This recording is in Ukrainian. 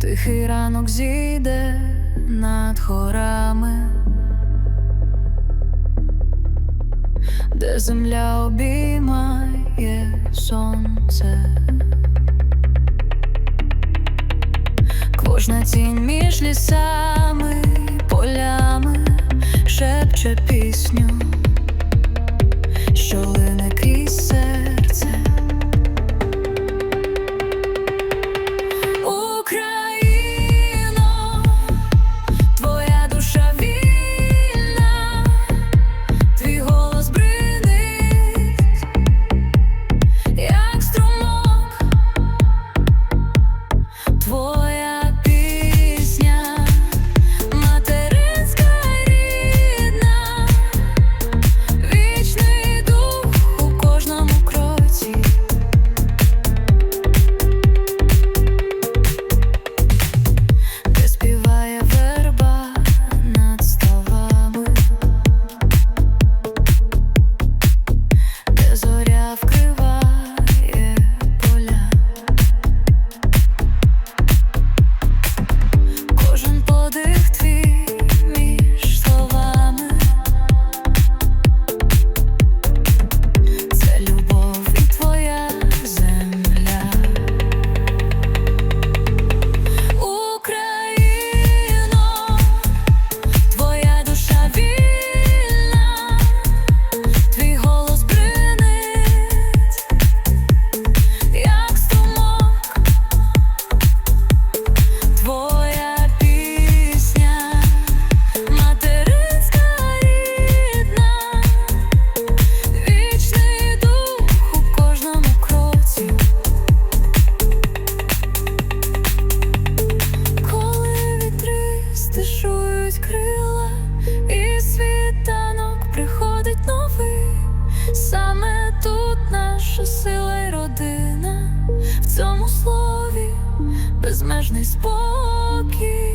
Тихий ранок зійде над хорами, де земля обіймає сонце, кожна тінь між лісами, полями шепче пісню. Кожний спокій.